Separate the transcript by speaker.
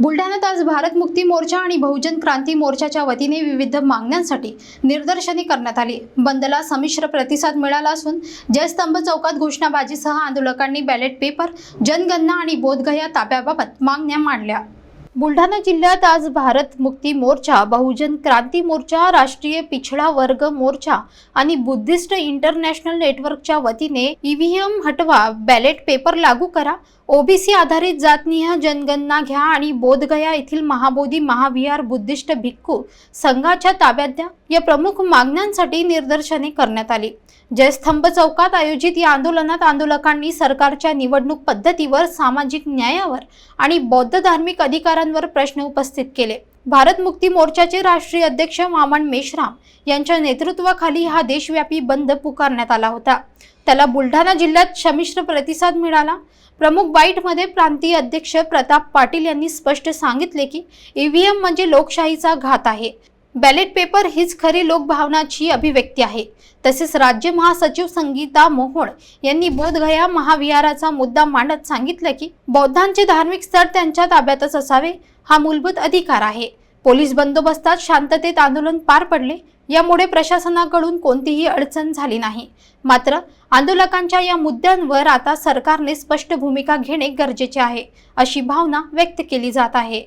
Speaker 1: बुलढाण्यात आज भारत मुक्ती मोर्चा आणि बहुजन क्रांती मोर्चाच्या वतीने विविध मागण्यांसाठी निदर्शने करण्यात आली. बंदला संमिश्र प्रतिसाद मिळाला असून जयस्तंभ चौकात घोषणाबाजीसह आंदोलकांनी बॅलेट पेपर जनगणना आणि बोधगया ताब्याबाबत मागण्या मांडल्या. बुलढाणा जिल्ह्यात आज भारत मुक्ती मोर्चा बहुजन क्रांती मोर्चा राष्ट्रीय पिछडा वर्ग मोर्चा आणि बुद्धिस्ट इंटरनॅशनल नेटवर्कच्या वतीने ईव्हीएम हटवा बॅलेट पेपर लागू करा ओबीसी आधारित जातनीय जनगणना घ्या आणि बोधगया येथील महाबोधी महाविहार बुद्धिस्ट भिक्खू संघाच्या ताब्यात द्या. या प्रमुख मागण्यांसाठी निदर्शने करण्यात आली. जयस्तंभ चौकात आयोजित या आंदोलनात आंदोलकांनी सरकारच्या निवडणूक पद्धतीवर सामाजिक न्यायावर आणि बौद्ध धार्मिक अधिकारांवर प्रश्न उपस्थित केले. भारत मुक्ती मोर्चाचे राष्ट्रीय अध्यक्ष वामन मेश्राम यांच्या नेतृत्वाखाली हा देशव्यापी बंद पुकारण्यात आला होता. त्याला बुलढाणा जिल्ह्यात संमिश्र प्रतिसाद मिळाला. प्रमुख बाईटमध्ये प्रांतीय अध्यक्ष प्रताप पाटील यांनी स्पष्ट सांगितले की ईव्हीएम म्हणजे लोकशाहीचा घात आहे. बॅलेट पेपर हीच खरी लोकभावनाची अभिव्यक्ती आहे. तसेच राज्य महासचिव संगीता मोहोळ यांनी बोधगया महाविहाराचा मुद्दा मांडत सांगितलं की बौद्धांचे धार्मिक स्थळ त्यांच्या ताब्यातच असावे हा मूलभूत अधिकार आहे. पोलीस बंदोबस्तात शांततेत आंदोलन पार पडले यामुळे प्रशासनाकडून कोणतीही अडचण झाली नाही. मात्र आंदोलकांच्या या मुद्द्यांवर आता सरकारने स्पष्ट भूमिका घेणे गरजेचे आहे अशी भावना व्यक्त केली जात आहे.